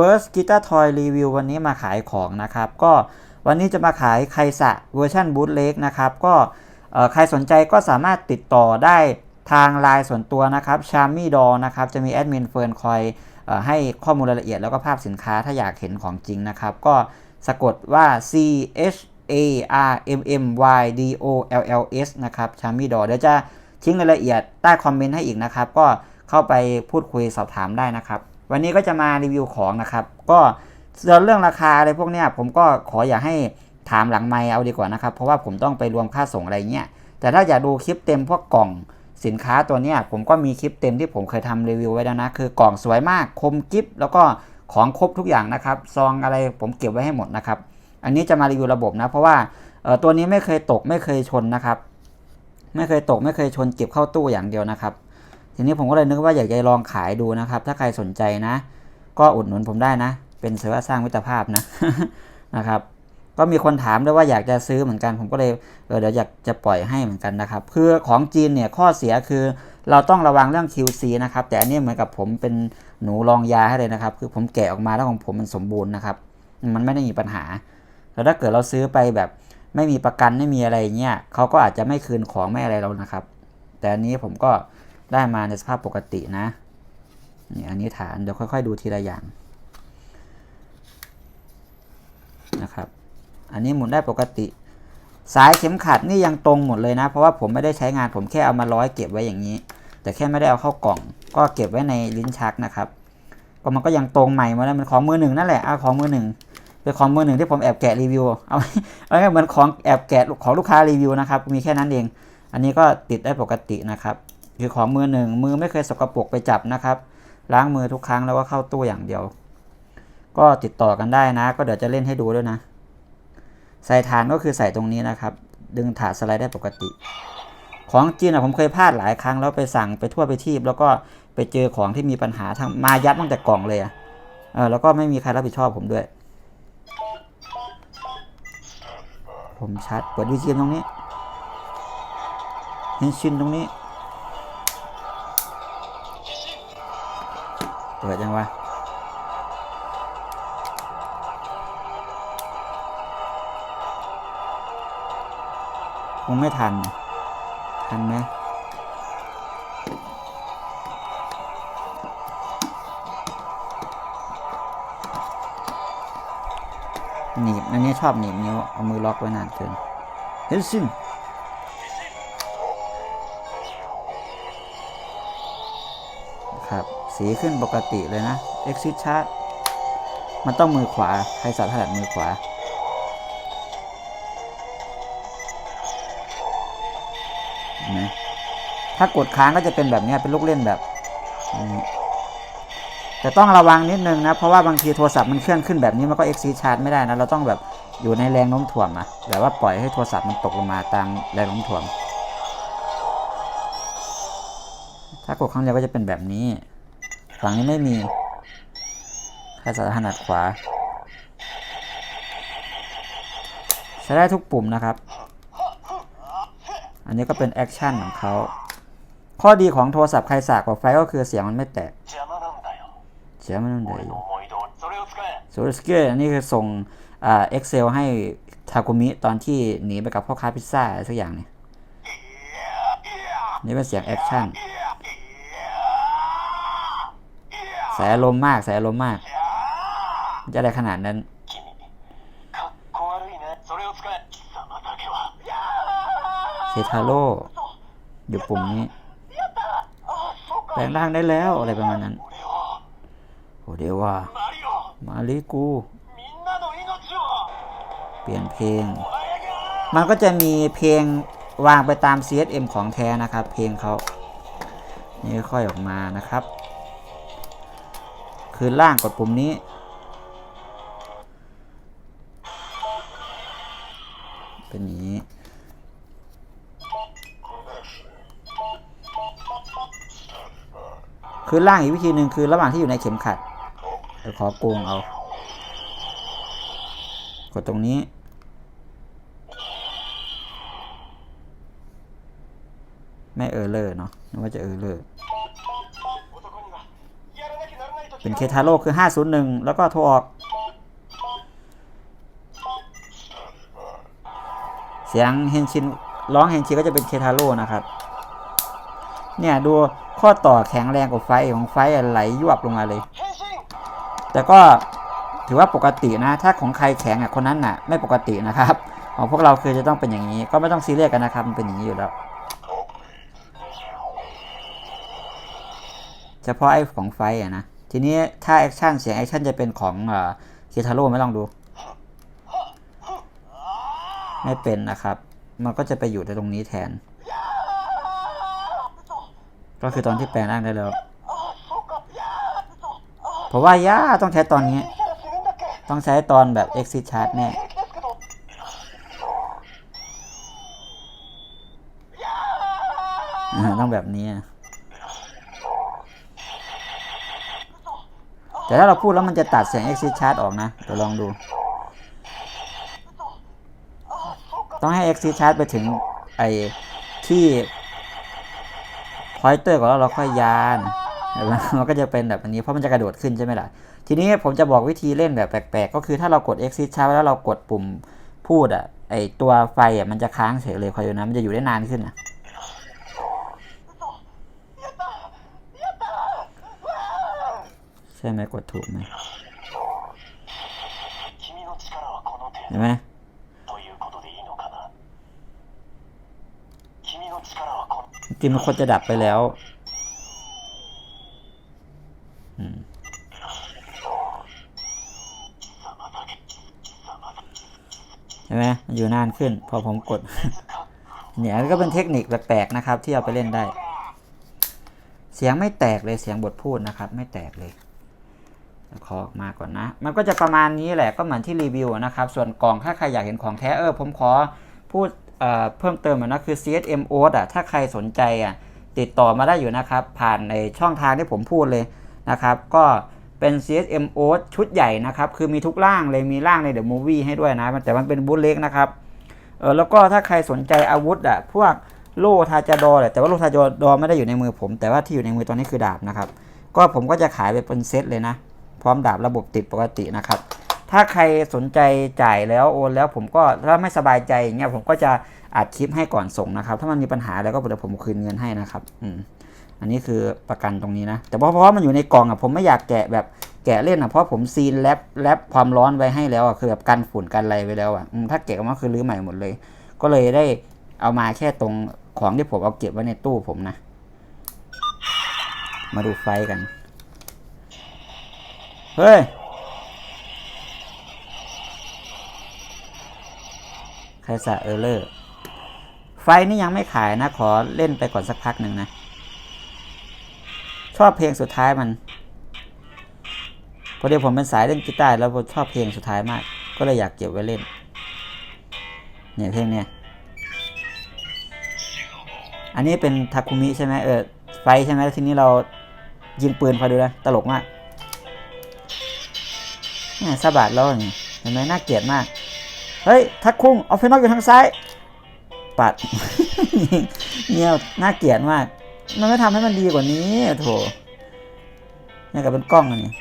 First Guitar Toy Review วันนี้มาขายของนะครับ ก็วันนี้จะมาขายไคสะเวอร์ชันบูทเล็กนะครับ ก็ใครสนใจก็สามารถติดต่อได้ทางไลน์ส่วนตัวนะครับชาร์มี่ดอนะครับ จะมีแอดมินเฟิร์นคอยอให้ข้อมูลรายละเอียดแล้วก็ภาพสินค้าถ้าอยากเห็นของจริงนะครับ ก็สะกดว่า C H A R M M Y D O L L S นะครับชามี่ดอเดี๋ยวจะทิ้งรายละเอียดใต้คอมเมนต์ให้อีกนะครับ ก็เข้าไปพูดคุยสอบถามได้นะครับ วันนี้ก็จะมารีวิวของนะครับ ก็ส่วนเรื่องราคาอะไรพวกเนี้ยผมก็ขออย่าให้ถามหลังไมเอาดีกว่านะครับ เพราะว่าผมต้องไปรวมค่าส่งอะไรเงี้ย แต่ถ้าอยากดูคลิปเต็มพวกกล่องสินค้าตัวเนี้ยผมก็มีคลิปเต็มที่ผมเคยทำรีวิวไว้แล้วนะ คือกล่องสวยมากคมกิฟแล้วก็ของครบทุกอย่างนะครับ ซองอะไรผมเก็บไว้ให้หมดนะครับ อันนี้จะมารีวิวระบบนะ เพราะว่าตัวนี้ไม่เคยตกไม่เคยชนนะครับ ไม่เคยตกไม่เคยชนเก็บเข้าตู้อย่างเดียวนะครับ ทีนี้ผมก็เลยนึกว่าอยากจะลองขายดูนะครับ ถ้าใครสนใจนะ ก็อุดหนุนผมได้นะ เป็นเสือสร้างมิตรภาพนะนะครับก็มีคนถามด้วยว่าอยากจะซื้อเหมือนกัน ผมก็เลยเออเดี๋ยวอยากจะปล่อยให้เหมือนกันนะครับคือของจีนเนี่ยข้อเสียคือเราต้องระวังเรื่อง QC นะครับ แต่อันนี้เหมือนกับผมเป็นหนูรองยาให้เลยนะครับ คือผมแกะออกมาแล้วของผมมันสมบูรณ์นะครับ มันไม่ได้มีปัญหาแล้วถ้าเกิดเราซื้อไปแบบไม่มีประกันไม่มีอะไรเงี้ยเขาก็อาจจะไม่คืนของไม่อะไรเรานะครับ แต่อันนี้ผมก็ ได้มาในสภาพปกตินะนี่อันนี้ฐานเดี๋ยวค่อย ๆ ดูทีละอย่างนะครับ อันนี้หมุนได้ปกติ สายเข็มขัดนี่ยังตรงหมดเลยนะ เพราะว่าผมไม่ได้ใช้งานผมแค่เอามาร้อยเก็บไว้อย่างนี้ แต่แค่ไม่ได้เอาเข้ากล่อง ก็เก็บไว้ในลิ้นชักนะครับก็มันก็ยังตรงใหม่มาแล้วมันของมือหนึ่งนั่นแหละเอาของมือหนึ่งเป็นของมือหนึ่งที่ผมแอบแกะรีวิวเอาเอาเหมือนของแอบแกะของลูกค้ารีวิวนะครับมีแค่นั้นเอง อันนี้ก็ติดได้ปกตินะครับ คือของมือหนึ่งมือไม่เคยสกปรกไปจับนะครับ ล้างมือทุกครั้งแล้วก็เข้าตู้อย่างเดียว ก็ติดต่อกันได้นะ ก็เดี๋ยวจะเล่นให้ดูด้วยนะ ใส่ฐานก็คือใส่ตรงนี้นะครับ ดึงถาดสไลด์ได้ปกติ ของจีนอะผมเคยพลาดหลายครั้งแล้วไปสั่งไปทั่วไปทีบ แล้วก็ไปเจอของที่มีปัญหาทางมายัดตั้งแต่กล่องเลยอะเออแล้วก็ไม่มีใครรับผิดชอบผมด้วย ผมชัดเปิดวีจีตรงนี้เห็นชินตรงนี้ เปิดยังวะคงไม่ทัน ทันไหมหนีบอันนี้ชอบหนีบนิ้ว เอามือล็อกไว้นานเกินเฮ้ยซิมครับ สีขึ้นปกติเลยนะ exit chart มันต้องมือขวา ใครสาถนัดมือขวานไหมถ้ากดค้างก็จะเป็นแบบนี้เป็นลูกเล่นแบบแต่ต้องระวังนิดนึงนะ เพราะว่าบางทีโทรศัพท์มันเคลื่อนขึ้นแบบนี้มันก็ exit chart ไม่ได้นะ เราต้องแบบอยู่ในแรงโน้มถ่วงอะแบบว่าปล่อยให้โทรศัพท์มันตกลงมาตามแรงโน้มถ่วง ถ้ากดครั้งเดียวก็จะเป็นแบบนี้ หลังนี้ไม่มีถ้าจะถนัดขวา ใช้ได้ทุกปุ่มนะครับ อันนี้ก็เป็นแอคชั่นของเขา ข้อดีของโทรศัพท์ใครสากกว่าไฟก็คือเสียงมันไม่แตกเสียงมันเดยอยู่โซลสเกอันนี้คือส่งเอ็กเซลให้ทาคุมิตอนที่หนีไปกับพ่อค้าพิซซ่าอะไรสักอย่างนี่นี่เป็นเสียงแอคชั่น แสลมมากแสลมมาก จะได้ขนาดนั้น เซทาโร่อยู่ปุ่มนี้ แปลงร่างได้แล้วอะไรประมาณนั้น โอเดว่า มาลิกู เปลี่ยนเพลง มันก็จะมีเพลงวางไปตาม CSM ของแท้นะครับ เพลงเขานี่ค่อยออกมานะครับ คือล่างกดปุ่มนี้ เป็นอย่างนี้ คือล่างอีกวิธีหนึ่งคือระหว่างที่อยู่ในเข็มขัดเดี๋ยวขอโกงเอา กดตรงนี้ไม่เออเลอร์เนาะนึกว่าจะเออเลอร์ เป็นเคทาโร่คือ 501 แล้วก็โทรออก เสียงเฮนชินร้องเฮนชินก็จะเป็นเคทาโร่นะครับ เนี่ยดูข้อต่อแข็งแรงกว่าไฟของไฟอะไหลยวบลงมาเลย แต่ก็ถือว่าปกตินะ ถ้าของใครแข็งอะคนนั้นน่ะ ไม่ปกตินะครับ ของพวกเราคือจะต้องเป็นอย่างนี้ ก็ไม่ต้องซีเรียสกันนะครับ มันเป็นอย่างนี้อยู่แล้วเฉพาะไอ้ของไฟอะนะ ทีนี้ถ้าแอคชั่นเสียงแอคชั่นจะเป็นของเคทาโร่ไม่ลองดู ไม่เป็นนะครับ มันก็จะไปอยู่ในตรงนี้แทน ก็คือตอนที่แปลงร่างได้แล้วเพราะว่ายาต้องใช้ตอนนี้ ต้องใช้ตอนแบบ exit chart แน่ต้องแบบนี้ แต่ถ้าเราพูดแล้วมันจะตัดเสียง exit chart ออกนะเดี๋ยวลองดู ต้องให้ exit chart ไปถึงไอ้ที่ pointer ก่อนแล้วเราค่อยยานมันก็จะเป็นแบบนี้เพราะมันจะกระโดดขึ้นใช่ไหมล่ะ ทีนี้ผมจะบอกวิธีเล่นแบบแปลกๆ ก็คือถ้าเรากด exit chart แล้วเรากดปุ่มพูดอะไอ้ตัวไฟอะมันจะค้างเฉยเลยคอยดูนะมันจะอยู่ได้นานขึ้นอะ ใช่ไหมกดถูกไหมเห็นไหมจริงมันควรจะดับไปแล้วใช่ไหมมันอยู่นานขึ้น พอผมกด เนี่ยก็เป็นเทคนิคแปลกๆนะครับ ที่เอาไปเล่นได้ เสียงไม่แตกเลยเสียงบทพูดนะครับ ไม่แตกเลย ขอออกมาก่อนนะ มันก็จะประมาณนี้แหละก็เหมือนที่รีวิวนะครับ ส่วนกล่องถ้าใครอยากเห็นของแท้เออผมขอพูดเเพิ่มเติมหน่อยนะคือ CSM o อะถ้าใครสนใจอะติดต่อมาได้อยู่นะครับ ผ่านในช่องทางที่ผมพูดเลยนะครับ ก็เป็น CSM o ชุดใหญ่นะครับ คือมีทุกร่างเลยมีร่างในเดอะมูฟวี่ให้ด้วยนะ แต่มันเป็นบูธเล็กนะครับเออแล้วก็ถ้าใครสนใจอาวุธอะพวกโล่ทาจาดอแหละแต่ว่าโล่ทาจาดอไม่ได้อยู่ในมือผม แต่ว่าที่อยู่ในมือตอนนี้คือดาบนะครับ ก็ผมก็จะขายไปเป็นเซตเลยนะ พร้อมดาบระบบติดปกตินะครับ ถ้าใครสนใจจ่ายแล้วโอนแล้วผมก็ถ้าไม่สบายใจอย่างเงี้ยผมก็จะอัดคลิปให้ก่อนส่งนะครับ ถ้ามันมีปัญหาแล้วก็เดี๋ยวผมคืนเงินให้นะครับ อืมอันนี้คือประกันตรงนี้นะ แต่เพราะเพราะมันอยู่ในกล่องอะผมไม่อยากแกะแบบแกะเล่นอะเพราะผมซีนแรปแรปความร้อนไว้ให้แล้วอะคือแบบกันฝุ่นกันอะไรไว้แล้วอะอืมถ้าแกะออกมาคือรื้อใหม่หมดเลย ก็เลยได้เอามาแค่ตรงของที่ผมเอาเก็บไว้ในตู้ผมนะ มาดูไฟกัน เฮ้ย ใครสะเออร์เลอร์ ไฟนี่ยังไม่ขายนะ ขอเล่นไปก่อนสักพักหนึ่งนะ ชอบเพลงสุดท้ายมันพอดีผมเป็นสายเล่นกีตาร์แล้วผมชอบเพลงสุดท้ายมาก ก็เลยอยากเก็บไว้เล่น เนี่ยเพลงเนี่ย อันนี้เป็นทาคุมิใช่ไหมเออไฟใช่ไหมทีนี้เรายิงปืนพอดูนะ ตลกมาก นี่สะบัดแล้วนี่เห็นไหมน่าเกลียดมาก เฮ้ย ทักคุ้งเอาเฟนอกอยู่ทางซ้าย ปัดเงี้ยน่าเกลียดมาก มันไม่ทำให้มันดีกว่านี้โถเนี่ยกับเป็นกล้องอันนี้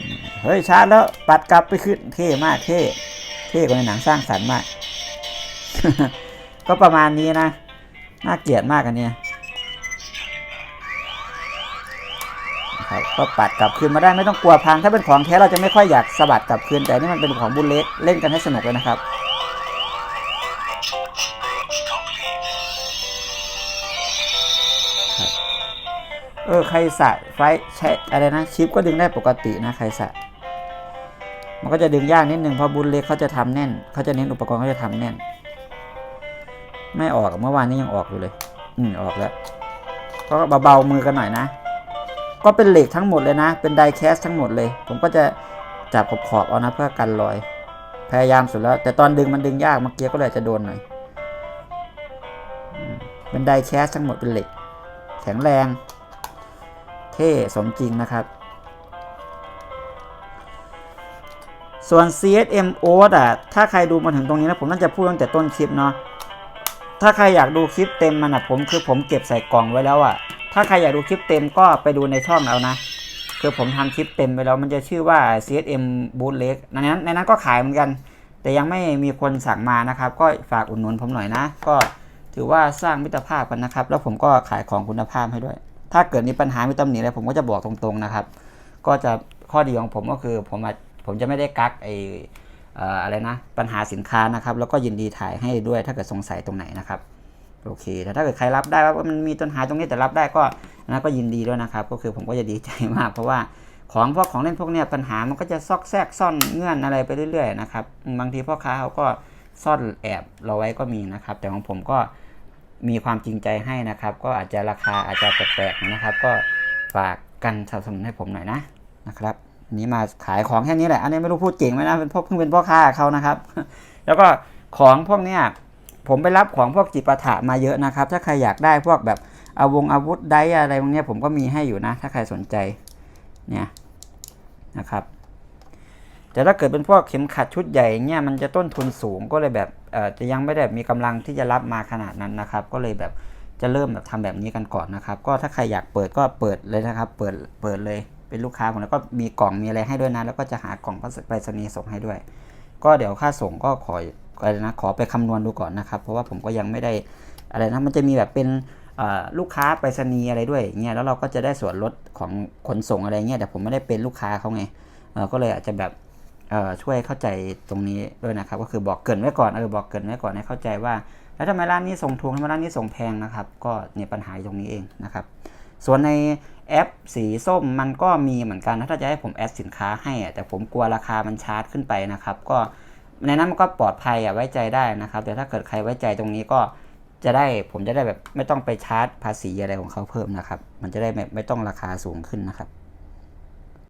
อืมเฮ้ยชาร์จแล้วปัดกลับไปขึ้นเท่มากเท่เท่กว่าในหนังสร้างสรรค์มาก ก็ประมาณนี้นะ น่าเกลียดมากอันเนี้ย ครับก็ปัดกลับคืนมาได้ไม่ต้องกลัวพัง ถ้าเป็นของแท้เราจะไม่ค่อยอยากสะบัดกลับคืน แต่นี่มันเป็นของบุลเล็กเล่นกันให้สนุกเลยนะครับเออใครสะไฟใช้อะไรนะชิปก็ดึงได้ปกตินะใครสะมันก็จะดึงยากนิดนึงเพราะบุลเล็กเขาจะทำแน่นเขาจะเน้นอุปกรณ์เขาจะทำแน่น ไม่ออกเมื่อวานนี้ยังออกอยู่เลย อืมออกแล้วก็เบาๆมือกันหน่อยนะ ก็เป็นเหล็กทั้งหมดเลยนะ เป็นไดแคสทั้งหมดเลย ผมก็จะจับขอบๆเอานะเพื่อกันรอย พยายามสุดแล้ว แต่ตอนดึงมันดึงยากเมื่อกี้ก็เลยจะโดนหน่อย เป็นไดแคสทั้งหมดเป็นเหล็ก แข็งแรง เท่สมจริงนะครับ ส่วน CSM o อะ ถ้าใครดูมาถึงตรงนี้นะผมน่าจะพูดตั้งแต่ต้นคลิปเนาะ ถ้าใครอยากดูคลิปเต็มมันอะผมคือผมเก็บใส่กล่องไว้แล้วอะ ถ้าใครอยากดูคลิปเต็มก็ไปดูในช่องเอานะ คือผมทำคลิปเต็มไปแล้วมันจะชื่อว่า CSM Bootleg ในนั้นในนั้นก็ขายเหมือนกัน แต่ยังไม่มีคนสั่งมานะครับ ก็ฝากอุดหนุนผมหน่อยนะ ก็ถือว่าสร้างมิตรภาพกันนะครับ แล้วผมก็ขายของคุณภาพให้ด้วย ถ้าเกิดมีปัญหามีตำหนิอะไรผมก็จะบอกตรงๆนะครับ ก็จะข้อดีของผมก็คือผมผมจะไม่ได้กักไอเอ่ออะไรนะปัญหาสินค้านะครับ แล้วก็ยินดีถ่ายให้ด้วยถ้าเกิดสงสัยตรงไหนนะครับ โอเคแต่ถ้าเกิดใครรับได้ว่ามันมีปัญหาตรงนี้แต่รับได้ก็นะก็ยินดีด้วยนะครับ ก็คือผมก็จะดีใจมาก เพราะว่าของพวกของเล่นพวกเนี้ยปัญหามันก็จะซอกแซกซ่อนเงื่อนอะไรไปเรื่อยๆนะครับบางทีพ่อค้าเขาก็ซ่อนแอบเราไว้ก็มีนะครับ แต่ของผมก็มีความจริงใจให้นะครับ ก็อาจจะราคาอาจจะแปลกๆนะครับ ก็ฝากกันสนับสนุนให้ผมหน่อยนะนะครับนนี้มาขายของแค่นี้แหละ อันนี้ไม่รู้พูดเก่งไหมนะเป็นพวกเพิ่งเป็นพ่อค้าเขานะครับ แล้วก็ของพวกเนี้ย ผมไปรับของพวกจิปาถะมาเยอะนะครับ ถ้าใครอยากได้พวกแบบอาวงอาวุธไดอะไรพวกนี้ผมก็มีให้อยู่นะ ถ้าใครสนใจเนี่ยนะครับ แต่ถ้าเกิดเป็นพวกเข็มขัดชุดใหญ่เงี้ยมันจะต้นทุนสูงก็เลยแบบเออจะยังไม่ได้มีกำลังที่จะรับมาขนาดนั้นนะครับ ก็เลยแบบจะเริ่มแบบทำแบบนี้กันก่อนนะครับ ก็ถ้าใครอยากเปิดก็เปิดเลยนะครับ เปิดเปิดเลยเป็นลูกค้าผมแล้วก็มีกล่องมีอะไรให้ด้วยนะ แล้วก็จะหากล่องไปรษณีย์ส่งให้ด้วย ก็เดี๋ยวค่าส่งก็ขอ อะไรนะขอไปคำนวณดูก่อนนะครับ เพราะว่าผมก็ยังไม่ได้อะไรนะมันจะมีแบบเป็นลูกค้าไปรษณีย์อะไรด้วยเงี้ยแล้วเราก็จะได้ส่วนลดของขนส่งอะไรเงี้ยแต่ผมไม่ได้เป็นลูกค้าเขาไงก็เลยอาจจะแบบช่วยเข้าใจตรงนี้ด้วยนะครับ ก็คือบอกเกินไว้ก่อนเออบอกเกินไว้ก่อนให้เข้าใจว่า แล้วทำไมร้านนี้ส่งถูกทำไมร้านนี้ส่งแพงนะครับ ก็เนี่ยปัญหาตรงนี้เองนะครับ ส่วนในแอปสีส้มมันก็มีเหมือนกันถ้าจะให้ผมแอดสินค้าให้แต่ผมกลัวราคามันชาร์จขึ้นไปนะครับ ก็ ในนั้นมันก็ปลอดภัยอะไว้ใจได้นะครับ แต่ถ้าเกิดใครไว้ใจตรงนี้ก็จะได้ผมจะได้แบบไม่ต้องไปชาร์จภาษีอะไรของเขาเพิ่มนะครับ มันจะได้ไม่ไม่ต้องราคาสูงขึ้นนะครับ